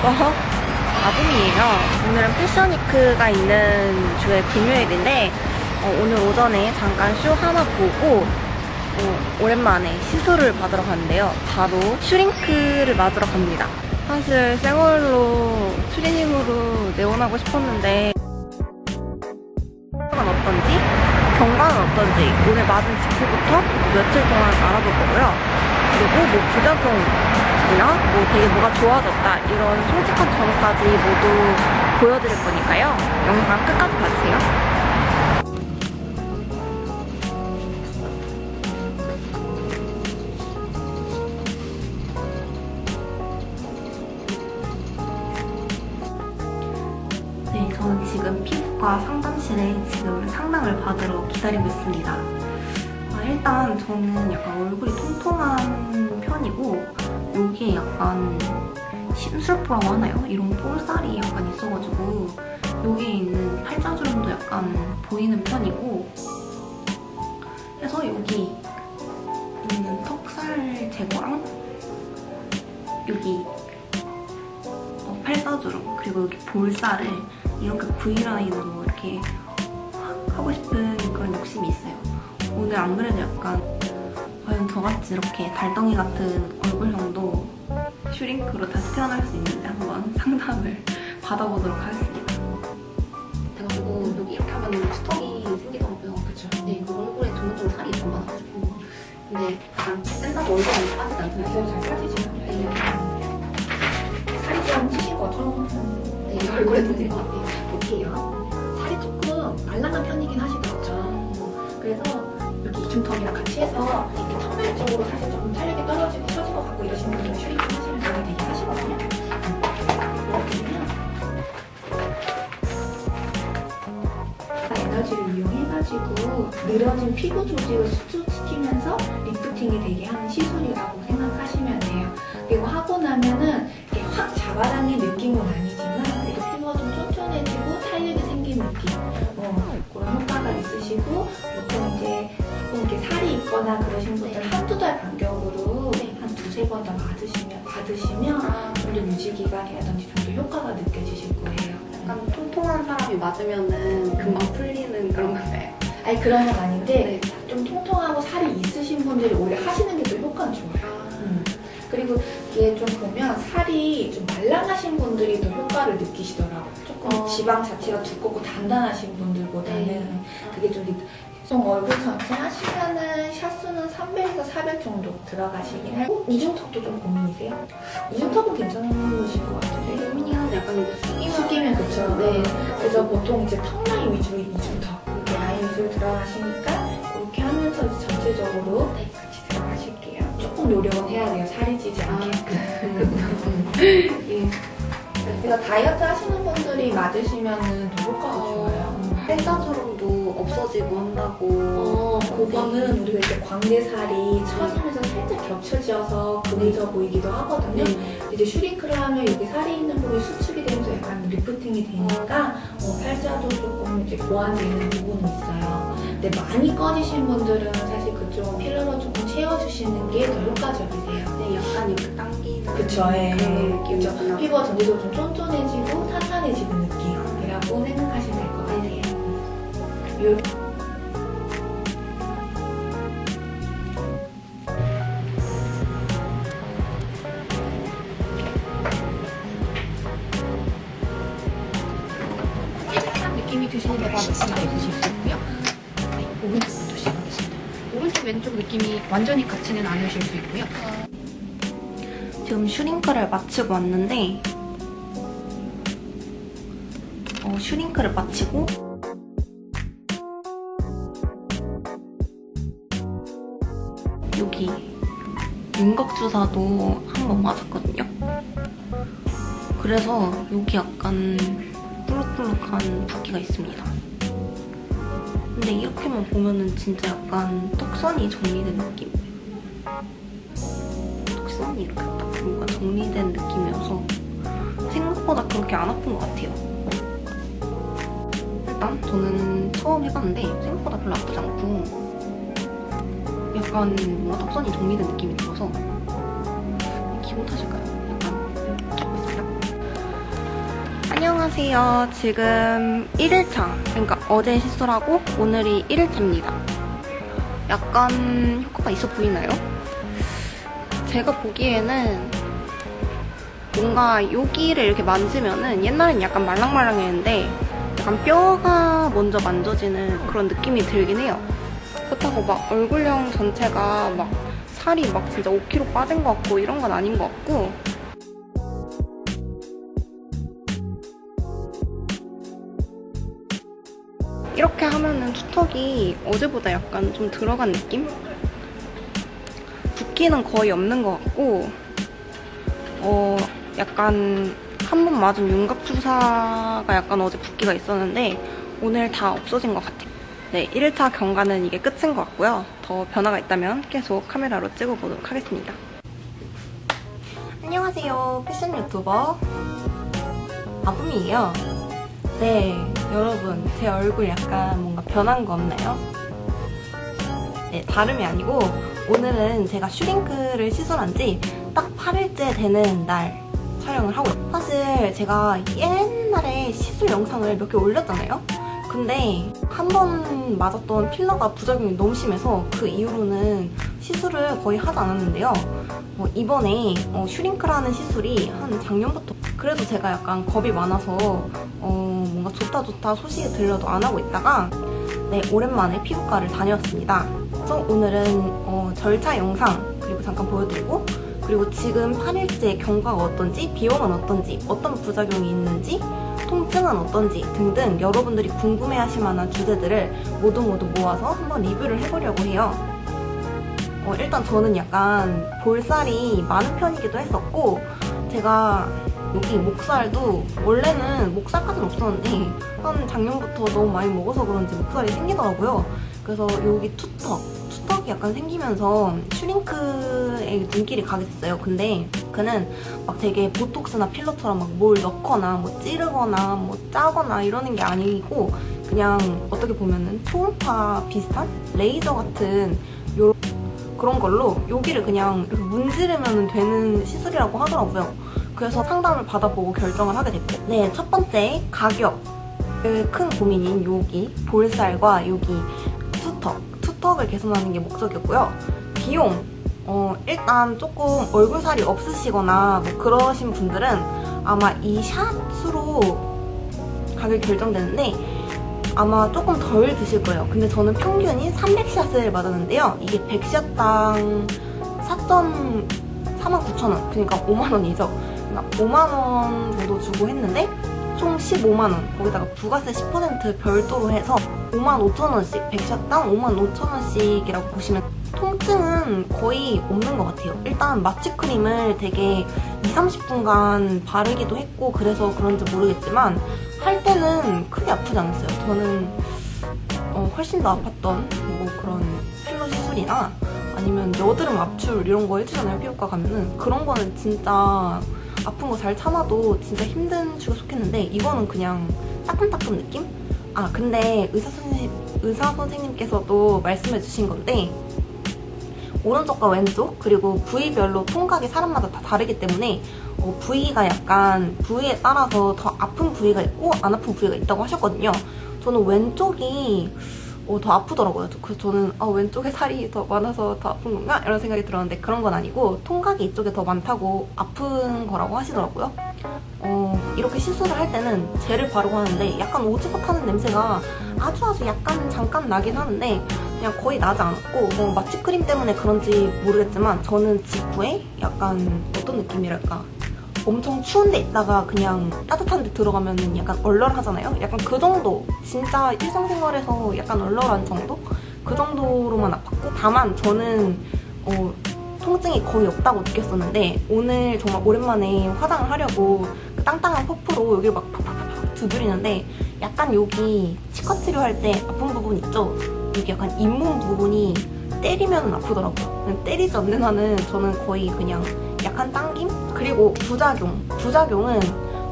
그거 아붐이에요. 오늘은 패션위크가 있는 주의 금요일인데 어, 오늘 오전에 잠깐 쇼 하나 보고 어, 오랜만에 시술을 받으러 갔는데요. 바로 슈링크를 맞으러 갑니다. 사실 생얼로 추리닝으로 내원하고 싶었는데 은 어떤지 경과는 어떤지 오늘 맞은 직후부터 며칠 동안 알아볼 거고요. 그리고 뭐 부작용이나 뭐 되게 뭐가 좋아졌다 이런 솔직한 점까지 모두 보여드릴 거니까요. 영상 끝까지 봐주세요. 저는 지금 피부과 상담실에 지금 상담을 받으러 기다리고 있습니다. 아, 일단 저는 약간 얼굴이 통통한 편이고 여기에 약간 심술보라고 하나요? 이런 볼살이 약간 있어가지고 여기에 있는 팔자주름도 약간 보이는 편이고 그래서 여기 있는 턱살 제거랑 여기 어, 팔자주름 그리고 여기 볼살을 이렇게 V라인으로 이렇게 확 하고 싶은 그런 욕심이 있어요. 오늘 안 그래도 약간 과연 저같이 이렇게 달덩이 같은 얼굴형도 슈링크로 다시 태어날 수 있는지 한번 상담을 받아보도록 하겠습니다. 제가 보고 여기 이렇게 하면 두턱이 생기더라고요. 그쵸. 네, 그 얼굴에 전문적으로 살이 더 많아가지고. 근데 약간 뺀다고 얼굴이 빠지지 않잖아요. 그래서 잘 빠지죠. 네, 살이 좀 네, 얼굴에 것 같아요. 볼게요. 살이 조금 말랑한 편이긴 하시더라고요. 그래서 이렇게 이중턱이랑 같이 해서 이렇게 턱면 쪽으로 사실 조금 탄력이 떨어지고 처진 것 같고 이러시는 분들은 슈링크 하시면 되게 되게 하시거든요. 그러면 에너지를 이용해가지고 늘어진 피부 조직을 수축시키면서 리프팅이 되게 하는 시술이라고 생각하시면 돼요. 그리고 하고 나면은 이렇게 확 잡아당긴 느낌은 아니지만 피부가 좀 쫀쫀해지고 탄력이 생긴 느낌 어, 그런 효과가 있으시고 보통 이제 조금 이렇게 살이 있거나 그러신 분들 한두 달 간격으로 한 두세 번 더 받으시면, 받으시면 좀더 유지 기간이라든지 좀 더 효과가 느껴지실 거예요. 약간 통통한 사람이 맞으면은 금방 풀리는 그런 건가요? 아니 그런 건 아닌데 네. 좀 통통하고 살이 있으신 분들이 오히려 하시는 게 더 효과는 좋아요. 음. 그리고 이게 좀 보면 살이 좀 말랑하신 분들이 더 효과를 느끼시더라고요. 조금 어. 지방 자체가 두껍고 단단하신 분들보다는 네. 그게 좀 좀 얼굴 전체 하시면은 샷수는 300에서 400 정도 들어가시긴 하고 이중턱도 좀 고민이세요? 이중턱은 괜찮으신 것 같은데 고민이 하는 약간 이거 숙이면 숙이면 그쵸 네. 그래서 보통 이제 턱 라인 위주로 이중턱 이렇게 라인 위주로 들어가시니까 이렇게 하면서 전체적으로 네. 조금 노력은 해야 돼요. 살이 찌지 아, 않게끔. 예. 그래서 다이어트 하시는 분들이 맞으시면은 더 효과가 좋아요. 팔자주름도 없어지고 한다고. 어, 그거는 우리가 이제 광대살이 처지면서 살짝 겹쳐져서 그늘져 보이기도 하거든요. 네. 이제 슈링크를 하면 여기 살이 있는 부분이 수축이 되면서 약간 리프팅이 되니까 어, 팔자도 조금 이제 보완되는 부분이 있어요. 근데 많이 꺼지신 분들은 사실 그쪽 필러로 조금 채워주시는 게 더 효과적이세요. 네, 약간 이렇게 당기는 그쵸, 예. 그런 그쵸. 느낌이구나. 피부가 전체적으로 좀 쫀쫀해지고 탄탄해지는 느낌이 드시는 데가 말씀해 주실 수 있고요. 네, 오른쪽부터 시작하겠습니다. 오른쪽 왼쪽 느낌이 완전히 같지는 않으실 수 있고요. 지금 슈링크를 마치고 왔는데 어, 슈링크를 마치고 윤곽 주사도 한 번 맞았거든요. 그래서 여기 약간 뿔룩뿔룩한 붓기가 있습니다. 근데 이렇게만 보면은 진짜 약간 턱선이 정리된 느낌? 턱선이 이렇게 딱 뭔가 정리된 느낌이어서 생각보다 그렇게 안 아픈 것 같아요. 일단 저는 처음 해봤는데 생각보다 별로 아프지 않고 약간 뭔가 턱선이 정리된 느낌이 들어서 기분 탓일까요? 약간. 안녕하세요. 지금 1일차, 그러니까 어제 시술 하고 오늘이 1일차입니다. 약간 효과가 있어 보이나요? 제가 보기에는 뭔가 여기를 이렇게 만지면은 옛날엔 약간 말랑말랑했는데 약간 뼈가 먼저 만져지는 그런 느낌이 들긴 해요. 그렇다고 막 얼굴형 전체가 막 살이 막 진짜 5kg 빠진 것 같고 이런 건 아닌 것 같고 이렇게 하면은 투턱이 어제보다 약간 좀 들어간 느낌? 붓기는 거의 없는 것 같고 어 약간 한 번 맞은 윤곽 주사가 약간 어제 붓기가 있었는데 오늘 다 없어진 것 같아요. 네, 1일차 경과는 이게 끝인 것 같고요. 더 변화가 있다면 계속 카메라로 찍어보도록 하겠습니다. 안녕하세요. 패션 유튜버 아붐이에요. 네, 여러분, 제 얼굴 약간 뭔가 변한 거 없나요? 네, 다름이 아니고 오늘은 제가 슈링크를 시술한 지 딱 8일째 되는 날 촬영을 하고 있어요. 사실 제가 옛날에 시술 영상을 몇 개 올렸잖아요? 근데 한 번 맞았던 필러가 부작용이 너무 심해서 그 이후로는 시술을 거의 하지 않았는데요. 어, 이번에 어, 슈링크라는 시술이 한 작년부터 그래도 제가 약간 겁이 많아서 어, 뭔가 좋다 좋다 소식이 들려도 안 하고 있다가 네 오랜만에 피부과를 다녀왔습니다. 그래서 오늘은 어, 절차 영상 그리고 잠깐 보여드리고 그리고 지금 8일째 경과가 어떤지 비용은 어떤지 어떤 부작용이 있는지 통증은 어떤지 등등 여러분들이 궁금해하실 만한 주제들을 모두 모두 모아서 한번 리뷰를 해보려고 해요. 어, 일단 저는 약간 볼살이 많은 편이기도 했었고 제가 여기 목살도 원래는 목살까지는 없었는데 한 작년부터 너무 많이 먹어서 그런지 목살이 생기더라고요. 그래서 여기 투턱, 투 턱이 약간 생기면서 슈링크에 눈길이 가게 됐어요. 근데 그는 막 되게 보톡스나 필러처럼 막 뭘 넣거나 뭐 찌르거나 뭐 짜거나 이러는 게 아니고 그냥 어떻게 보면은 초음파 비슷한 레이저 같은 요 그런 걸로 여기를 그냥 이렇게 문지르면 되는 시술이라고 하더라고요. 그래서 상담을 받아보고 결정을 하게 됐고 네, 첫 번째 가격 큰 고민인 여기 볼살과 여기 투턱을 개선하는 게 목적이었고요. 비용 어, 일단 조금 얼굴살이 없으시거나 뭐 그러신 분들은 아마 이 샷으로 가격이 결정되는데 아마 조금 덜 드실 거예요. 근데 저는 평균이 300샷을 맞았는데요. 이게 100샷당 4.49,000원. 그러니까 5만원이죠. 그러니까 5만원 정도 주고 했는데 총 15만원. 거기다가 부가세 10% 별도로 해서 55,000원씩, 100샷당 55,000원씩이라고 보시면 통증은 거의 없는 것 같아요. 일단 마취 크림을 되게 2, 30분간 바르기도 했고 그래서 그런지 모르겠지만 할 때는 크게 아프지 않았어요. 저는 어, 훨씬 더 아팠던 뭐 그런 필러 시술이나 아니면 여드름 압출 이런 거 해주잖아요. 피부과 가면은 그런 거는 진짜 아픈 거 잘 참아도 진짜 힘든 축에 속했는데 이거는 그냥 따끔따끔 느낌? 아 근데 의사 선생님 의사 선생님께서도 말씀해 주신 건데 오른쪽과 왼쪽 그리고 부위별로 통각이 사람마다 다 다르기 때문에 어, 부위가 약간 부위에 따라서 더 아픈 부위가 있고 안 아픈 부위가 있다고 하셨거든요. 저는 왼쪽이 어, 더 아프더라고요. 그래서 저는 아, 왼쪽에 살이 더 많아서 더 아픈 건가? 이런 생각이 들었는데 그런 건 아니고 통각이 이쪽에 더 많다고 아픈 거라고 하시더라고요. 어, 이렇게 시술을 할 때는 젤을 바르고 하는데 약간 오지것 하는 냄새가 아주 아주 약간 잠깐 나긴 하는데 그냥 거의 나지 않았고 뭐 마취 크림 때문에 그런지 모르겠지만 저는 직후에 약간 어떤 느낌이랄까 엄청 추운 데 있다가 그냥 따뜻한 데 들어가면 약간 얼얼하잖아요 약간 그 정도 진짜 일상생활에서 약간 얼얼한 정도? 그 정도로만 아팠고 다만 저는 어, 통증이 거의 없다고 느꼈었는데 오늘 정말 오랜만에 화장을 하려고 그 땅땅한 퍼프로 여기를 막 두드리는데 약간 여기 치과 치료할 때 아픈 부분 있죠? 여기 약간 잇몸 부분이 때리면 아프더라고요. 때리지 않는 한은 저는 거의 그냥 약간 당김? 그리고 부작용. 부작용은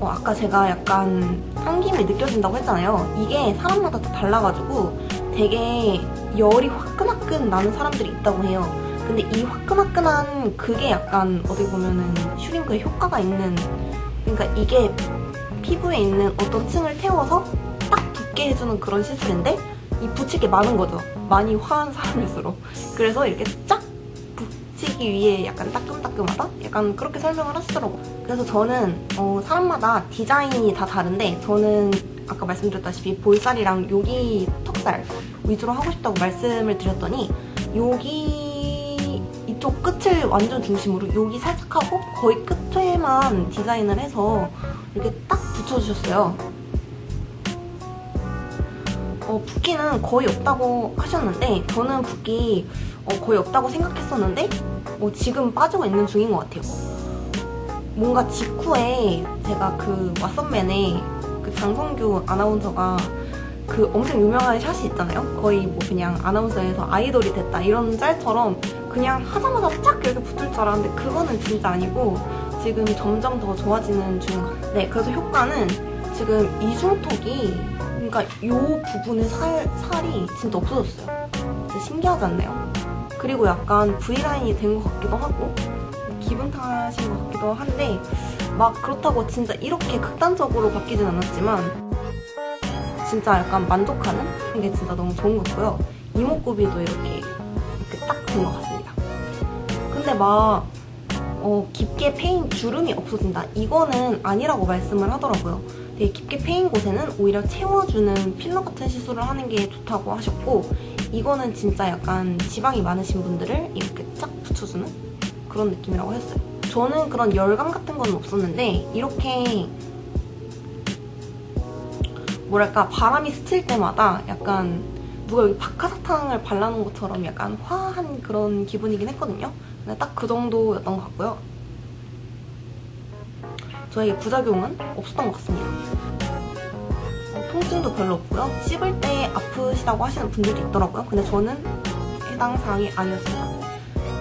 어, 아까 제가 약간 당김이 느껴진다고 했잖아요. 이게 사람마다 다 달라가지고 되게 열이 화끈화끈 나는 사람들이 있다고 해요. 근데 이 화끈화끈한 그게 약간 어떻게 보면은 슈링크에 효과가 있는 그러니까 이게 피부에 있는 어떤 층을 태워서 딱 붓게 해주는 그런 시술인데 이 붙일 게 많은 거죠. 많이 화한 사람일수록. 그래서 이렇게 쫙 붙이기 위해 약간 따끔따끔하다? 약간 그렇게 설명을 하시더라고요. 그래서 저는 어, 사람마다 디자인이 다 다른데 저는 아까 말씀드렸다시피 볼살이랑 여기 턱살 위주로 하고 싶다고 말씀을 드렸더니 여기 이쪽 끝을 완전 중심으로 여기 살짝 하고 거의 끝에만 디자인을 해서 이렇게 딱 붙여주셨어요. 어, 붓기는 거의 없다고 하셨는데 저는 붓기 어, 거의 없다고 생각했었는데 어, 지금 빠지고 있는 중인 것 같아요. 뭔가 직후에 제가 그 왓썸맨에 그 장성규 아나운서가 그 엄청 유명한 샷이 있잖아요. 거의 뭐 그냥 아나운서에서 아이돌이 됐다 이런 짤처럼 그냥 하자마자 쫙 이렇게 붙을 줄 알았는데 그거는 진짜 아니고 지금 점점 더 좋아지는 같아요. 네, 그래서 효과는 지금 이중턱이 그러니까 요 부분의 살, 살이 진짜 없어졌어요. 진짜 신기하지 않나요? 그리고 약간 V라인이 된 것 같기도 하고 기분 탓인 것 같기도 한데 막 그렇다고 진짜 이렇게 극단적으로 바뀌진 않았지만 진짜 약간 만족하는 게 진짜 너무 좋은 것 같고요. 이목구비도 이렇게 이렇게 딱 된 것 같습니다. 근데 막 어, 깊게 패인 주름이 없어진다. 이거는 아니라고 말씀을 하더라고요. 되게 깊게 패인 곳에는 오히려 채워주는 필러 같은 시술을 하는 게 좋다고 하셨고 이거는 진짜 약간 지방이 많으신 분들을 이렇게 쫙 붙여주는 그런 느낌이라고 했어요. 저는 그런 열감 같은 건 없었는데 이렇게 뭐랄까 바람이 스칠 때마다 약간 누가 여기 박하사탕을 발라놓은 것처럼 약간 화한 그런 기분이긴 했거든요. 근데 딱 그 정도였던 것 같고요. 저에게 부작용은 없었던 것 같습니다. 어, 통증도 별로 없고요. 씹을 때 아프시다고 하시는 분들도 있더라고요. 근데 저는 해당 사항이 아니었습니다.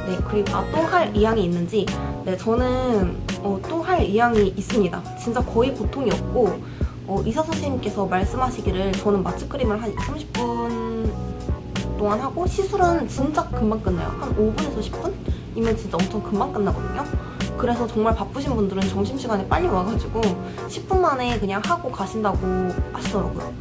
네, 그리고 아, 또할 의향이 있는지 네, 저는 어, 또할 의향이 있습니다. 진짜 거의 보통이 없고 어, 의사 선생님께서 말씀하시기를 저는 마취크림을 한 20, 30분 동안 하고 시술은 진짜 금방 끝나요. 한 5분에서 10분 이면 진짜 엄청 금방 끝나거든요. 그래서 정말 바쁘신 분들은 점심시간에 빨리 와가지고 10분 만에 그냥 하고 가신다고 하시더라고요.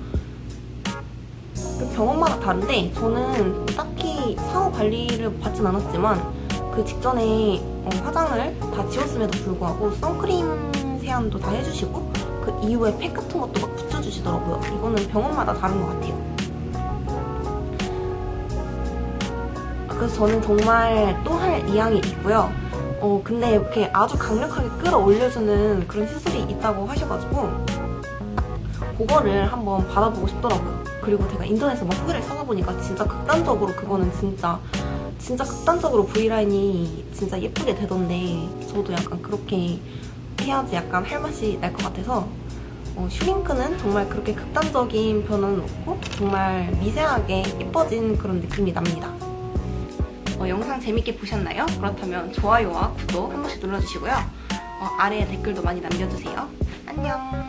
그 병원마다 다른데 저는 딱히 사후 관리를 받진 않았지만 그 직전에 어, 화장을 다 지웠음에도 불구하고 선크림 세안도 다 해주시고 그 이후에 팩 같은 것도 막 붙여주시더라고요. 이거는 병원마다 다른 것 같아요. 그래서 저는 정말 또할 의향이 있고요. 어, 근데 이렇게 아주 강력하게 끌어올려주는 그런 시술이 있다고 하셔가지고 그거를 한번 받아보고 싶더라고요. 그리고 제가 인터넷에 막 후기를 찾아보니까 진짜 극단적으로 그거는 진짜 진짜 극단적으로 V라인이 진짜 예쁘게 되던데 저도 약간 그렇게 해야지 약간 할 맛이 날 것 같아서 어, 슈링크는 정말 그렇게 극단적인 변화는 없고 정말 미세하게 예뻐진 그런 느낌이 납니다. 어, 영상 재밌게 보셨나요? 그렇다면 좋아요와 구독 한 번씩 눌러주시고요. 어, 아래에 댓글도 많이 남겨주세요. 안녕!